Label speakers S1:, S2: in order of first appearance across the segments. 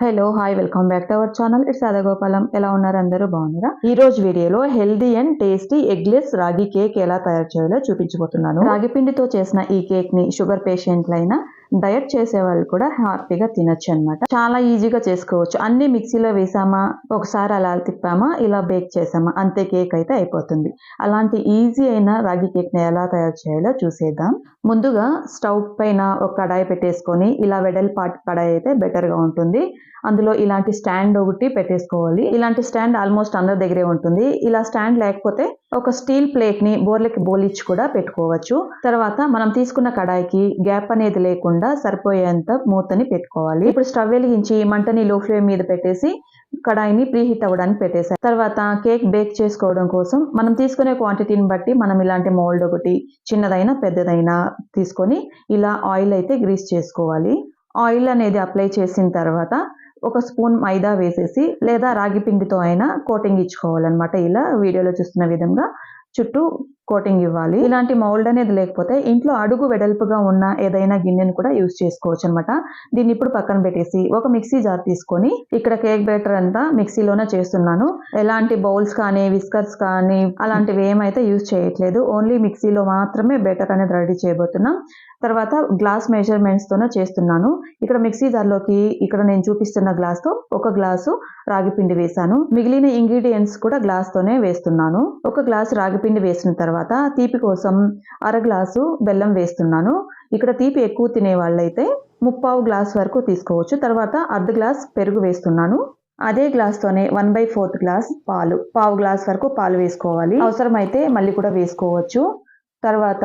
S1: Hello hi welcome back to our channel it's అదగోపాలం ఎలా ఉన్నారు అందరూ? బాగున్నారా? ఈ రోజు వీడియోలో healthy and tasty eggless ragi cake ఎలా తయారు చేయాలో చూపించబోతున్నాను. రాగి పిండితో చేసిన ఈ కేక్ని షుగర్ పేషెంట్లైనా డయట్ చేసే వాళ్ళు కూడా హ్యాపీగా తినొచ్చు అనమాట చాలా ఈజీగా చేసుకోవచ్చు. అన్ని మిక్సీలో వేసామా ఒకసారి అలా తిప్పామా ఇలా బేక్ చేసామా అంతే కేక్ అయితే అయిపోతుంది. అలాంటి ఈజీ అయిన రాగి కేక్ని ఎలా తయారు చేయాలో చూసేద్దాం. ముందుగా స్టవ్ పైన ఒక కడాయి పెట్టేసుకొని ఇలా వెడల్పాటి కడాయి అయితే బెటర్గా ఉంటుంది. అందులో ఇలాంటి స్టాండ్ ఒకటి పెట్టేసుకోవాలి. ఇలాంటి స్టాండ్ ఆల్మోస్ట్ అందరి దగ్గరే ఉంటుంది. ఇలా స్టాండ్ లేకపోతే ఒక స్టీల్ ప్లేట్ని బోర్లకి బోలిచ్చి కూడా పెట్టుకోవచ్చు. తర్వాత మనం తీసుకున్న కడాయికి గ్యాప్ అనేది లేకుండా సరిపోయేంత మూతని పెట్టుకోవాలి. ఇప్పుడు స్టవ్ వెలిగించి మంటని లో ఫ్లేమ్ మీద పెట్టేసి కడాయిని ప్రీహీట్ అవ్వడానికి పెట్టేసాను తర్వాత కేక్ బేక్ చేసుకోవడం కోసం మనం తీసుకునే క్వాంటిటీని బట్టి మనం ఇలాంటి మోల్డ్ ఒకటి చిన్నదైనా పెద్దదైనా తీసుకొని ఇలా ఆయిల్ అయితే గ్రీస్ చేసుకోవాలి. ఆయిల్ అనేది అప్లై చేసిన తర్వాత ఒక స్పూన్ మైదా వేసేసి లేదా రాగి పిండితో అయినా కోటింగ్ ఇచ్చుకోవాలన్నమాట. ఇలా వీడియోలో చూస్తున్న విధంగా చుట్టూ కోటింగ్ ఇవ్వాలి. ఇలాంటి మౌల్డ్ అనేది లేకపోతే ఇంట్లో అడుగు వెడల్పుగా ఉన్న ఏదైనా గిన్నెను కూడా యూస్ చేసుకోవచ్చు అనమాట దీన్ని ఇప్పుడు పక్కన పెట్టేసి ఒక మిక్సీ జార్ తీసుకొని ఇక్కడ కేక్ బ్యాటర్ అంతా మిక్సీలోనే చేస్తున్నాను. ఎలాంటి బౌల్స్ కానీ విస్కర్స్ కానీ అలాంటివి ఏమైతే యూస్ చేయట్లేదు. ఓన్లీ మిక్సీలో మాత్రమే బెటర్ అనేది రెడీ చేయబోతున్నాం. తర్వాత గ్లాస్ మెజర్మెంట్స్ తోనే చేస్తున్నాను. ఇక్కడ మిక్సీ జార్లోకి ఇక్కడ నేను చూపిస్తున్న గ్లాస్తో ఒక గ్లాసు రాగి పిండి వేసాను మిగిలిన ఇంగ్రీడియంట్స్ కూడా గ్లాస్ తోనే వేస్తున్నాను. ఒక గ్లాసు రాగి పిండి వేసిన తర్వాత తర్వాత తీపి కోసం అర గ్లాసు బెల్లం వేస్తున్నాను. ఇక్కడ తీపి ఎక్కువ తినే వాళ్ళైతే ముప్పావు గ్లాస్ వరకు తీసుకోవచ్చు. తర్వాత అర్ధ గ్లాస్ పెరుగు వేస్తున్నాను. అదే గ్లాస్తోనే వన్ బై ఫోర్త్ గ్లాస్ పాలు. పావు గ్లాస్ వరకు పాలు వేసుకోవాలి. అవసరమైతే మళ్ళీ కూడా వేసుకోవచ్చు. తర్వాత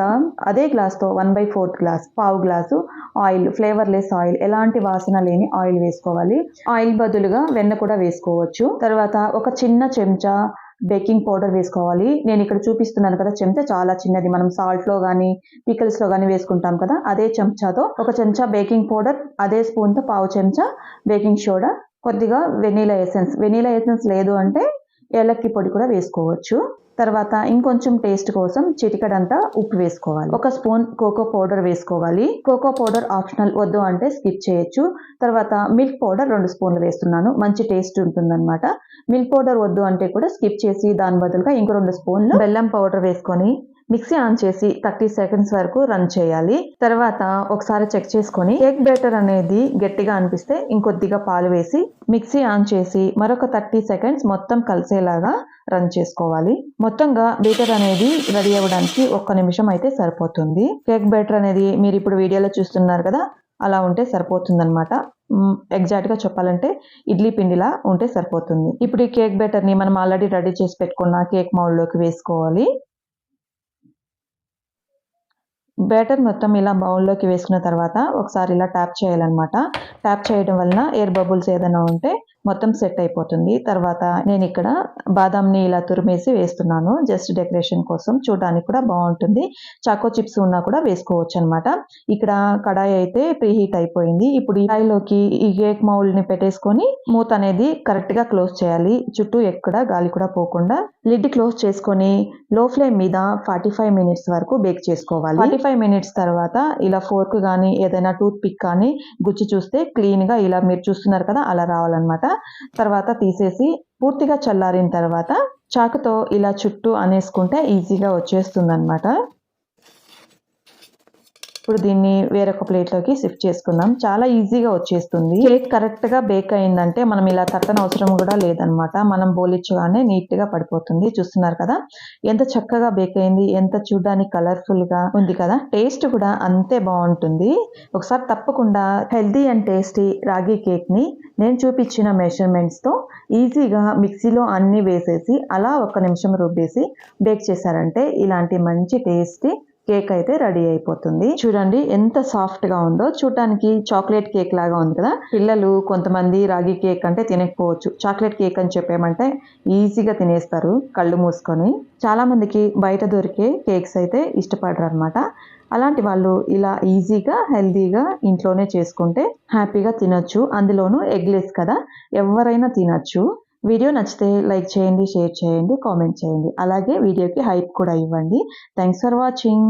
S1: అదే గ్లాస్తో వన్ బై ఫోర్త్ గ్లాస్ పావు గ్లాసు ఆయిల్ ఫ్లేవర్లెస్ ఆయిల్ ఎలాంటి వాసన లేని ఆయిల్ వేసుకోవాలి. ఆయిల్ బదులుగా వెన్న కూడా వేసుకోవచ్చు. తర్వాత ఒక చిన్న చెంచా బేకింగ్ పౌడర్ వేసుకోవాలి. నేను ఇక్కడ చూపిస్తున్నాను కదా చెంచా చాలా చిన్నది. మనం సాల్ట్లో కానీ పికల్స్లో కానీ వేసుకుంటాం కదా అదే చెంచాతో ఒక చెంచా బేకింగ్ పౌడర్ అదే స్పూన్తో పావు చెంచా బేకింగ్ సోడా కొద్దిగా వెనీలా ఎసెన్స్. వెనీలా ఎసెన్స్ లేదు అంటే ఏలక్కి పొడి కూడా వేసుకోవచ్చు. తర్వాత ఇంకొంచెం టేస్ట్ కోసం చిటికడంతా ఉప్పు వేసుకోవాలి. ఒక స్పూన్ కోకో పౌడర్ వేసుకోవాలి. కోకో పౌడర్ ఆప్షనల్ వద్దు అంటే స్కిప్ చేయొచ్చు. తర్వాత మిల్క్ పౌడర్ రెండు స్పూన్లు వేస్తున్నాను. మంచి టేస్ట్ ఉంటుందన్నమాట. మిల్క్ పౌడర్ వద్దు అంటే కూడా స్కిప్ చేసి దాని బదులుగా ఇంకో రెండు స్పూన్లు బెల్లం పౌడర్ వేసుకొని మిక్సీ ఆన్ చేసి థర్టీ సెకండ్స్ వరకు రన్ చేయాలి. తర్వాత ఒకసారి చెక్ చేసుకొని కేక్ బ్యాటర్ అనేది గట్టిగా అనిపిస్తే ఇంకొద్దిగా పాలు వేసి మిక్సీ ఆన్ చేసి మరొక థర్టీ సెకండ్స్ మొత్తం కలిసేలాగా రన్ చేసుకోవాలి. మొత్తంగా బీటర్ అనేది రెడీ అవ్వడానికి ఒక్క నిమిషం అయితే సరిపోతుంది. కేక్ బ్యాటర్ అనేది మీరు ఇప్పుడు వీడియోలో చూస్తున్నారు కదా అలా ఉంటే సరిపోతుంది అనమాట చెప్పాలంటే ఇడ్లీ పిండిలా ఉంటే సరిపోతుంది. ఇప్పుడు ఈ కేక్ బ్యాటర్ని మనం ఆల్రెడీ రెడీ చేసి పెట్టుకున్న కేక్ మౌల్లోకి వేసుకోవాలి. బ్యాటర్ మొత్తం ఇలా బౌల్లోకి వేసుకున్న తర్వాత ఒకసారి ఇలా ట్యాప్ చేయాలన్నమాట. ట్యాప్ చేయడం వలన ఎయిర్ బబుల్స్ ఏదైనా ఉంటే మొత్తం సెట్ అయిపోతుంది. తర్వాత నేను ఇక్కడ బాదాంని ఇలా తురిమేసి వేస్తున్నాను. జస్ట్ డెకరేషన్ కోసం చూడడానికి కూడా బాగుంటుంది. చాకో చిప్స్ ఉన్నా కూడా వేసుకోవచ్చు అనమాట ఇక్కడ కడాయి అయితే ప్రీ హీట్ అయిపోయింది. ఇప్పుడు ఈ కడాయిలోకి ఈ కేక్ మౌల్ని పెట్టేసుకొని మూత అనేది కరెక్ట్గా క్లోజ్ చేయాలి. చుట్టూ ఎక్కడ గాలి కూడా పోకుండా లిడ్ క్లోజ్ చేసుకొని లో ఫ్లేమ్ మీద ఫార్టీ ఫైవ్ మినిట్స్ వరకు బేక్ చేసుకోవాలి. ఫార్టీ ఫైవ్ మినిట్స్ తర్వాత ఇలా ఫోర్క్ కానీ ఏదైనా టూత్ పిక్ కానీ గుచ్చి చూస్తే క్లీన్గా ఇలా మీరు చూస్తున్నారు కదా అలా రావాలన్నమాట. తర్వాత తీసేసి పూర్తిగా చల్లారిన తర్వాత చాకుతో ఇలా చుట్టూ అనేసుకుంటే ఈజీగా వచ్చేస్తుంది అనమాట ఇప్పుడు దీన్ని వేరొక ప్లేట్లోకి షిఫ్ట్ చేసుకుందాం. చాలా ఈజీగా వచ్చేస్తుంది. కేక్ కరెక్ట్గా బేక్ అయిందంటే మనం ఇలా తట్టన అవసరం కూడా లేదనమాట మనం బోలిచ్చగానే నీట్గా పడిపోతుంది. చూస్తున్నారు కదా? ఎంత చక్కగా బేక్ అయింది. ఎంత చూడడానికి కలర్ఫుల్గా ఉంది కదా? టేస్ట్ కూడా అంతే బాగుంటుంది. ఒకసారి తప్పకుండా హెల్దీ అండ్ టేస్టీ రాగి కేక్ని నేను చూపించిన మెజర్మెంట్స్తో ఈజీగా మిక్సీలో అన్నీ వేసేసి అలా ఒక నిమిషం రుబ్బేసి బేక్ చేశారంటే ఇలాంటి మంచి టేస్టీ కేక్ అయితే రెడీ అయిపోతుంది. చూడండి ఎంత సాఫ్ట్గా ఉందో. చూడటానికి చాక్లెట్ కేక్ లాగా ఉంది కదా. పిల్లలు కొంతమంది రాగి కేక్ అంటే తినకపోవచ్చు. చాక్లెట్ కేక్ అని చెప్పేమంటే ఈజీగా తినేస్తారు కళ్ళు మూసుకొని. చాలా మందికి బయట దొరికే కేక్స్ అయితే ఇష్టపడరు అనమాట అలాంటి వాళ్ళు ఇలా ఈజీగా హెల్తీగా ఇంట్లోనే చేసుకుంటే హ్యాపీగా తినొచ్చు. అందులోనూ ఎగ్లెస్ కదా. ఎవరైనా తినొచ్చు. వీడియో నచ్చితే లైక్ చేయండి షేర్ చేయండి కామెంట్ చేయండి. అలాగే వీడియోకి హైప్ కూడా ఇవ్వండి. Thanks for watching